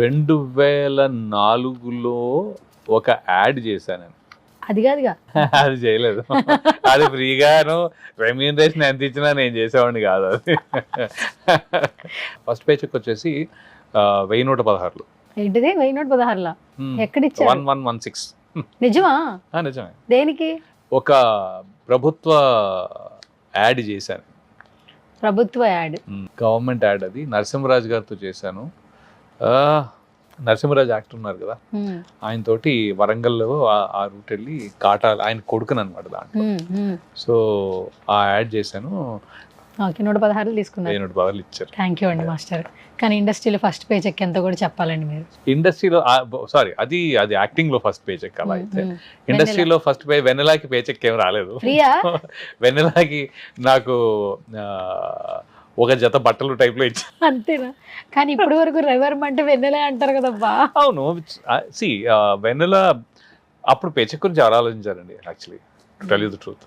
రెండు వేల నాలుగులో ఒక యాడ్ చేశాను అది కాదుగా. అది చేయలేదు. అది ఫ్రీగాను రెమ్యూనరేషన్ ఎంత ఇచ్చినా నేను చేసేవాడిని కాదు అది. ఫస్ట్ పేచెక్ వచ్చేసి వెయ్యి నూట పదహారులు. ఏంటిది? వెయ్యి నూట పదహారులా? ఎక్కడిచ్చారు? వన్ వన్ వన్ సిక్స్ నిజమా? నిజమే. దేనికి? ఒక ప్రభుత్వ యాడ్ చేశాను. ప్రభుత్వ యాడ్. గవర్నమెంట్ యాడ్ అది. నరసింహరాజు గారితో చేశాను. నరసింహరాజు యాక్టర్ ఉన్నారు కదా. ఆయన తోటి వరంగల్లో ఆ- ఆ రూట్ వెళ్ళి కాటా ఆయన కొడుకుని అనమాట దాంట్లో. సో ఆ యాడ్ చేశాను. నూట పదహారులు తీసుకున్నారు. నూట పదాలు ఇచ్చారు. థ్యాంక్ యూ అండి మాస్టర్. కానీ ఇండస్ట్రీలో ఫస్ట్ పే చెక్ ఎంత కూడా చెప్పాలండి మీరు. ఇండస్ట్రీలో సారీ అది అది యాక్టింగ్లో ఫస్ట్ పే చెక్ అలా అయితే. ఇండస్ట్రీలో ఫస్ట్ పే వెన్నెలాకి పే చెక్ ఏం రాలేదు వెన్నెలాకి నాకు ఒక జత బట్టలు టైప్లో ఇచ్చారు అంతేనా? కానీ ఇప్పటి వరకు రెవర్ అంటే వెన్నెలే అంటారు కదబ్బా. అవును. సి వెన్నెల అప్పుడు పే చెక్ గురించి ఆలోచించారండి actually tell you the truth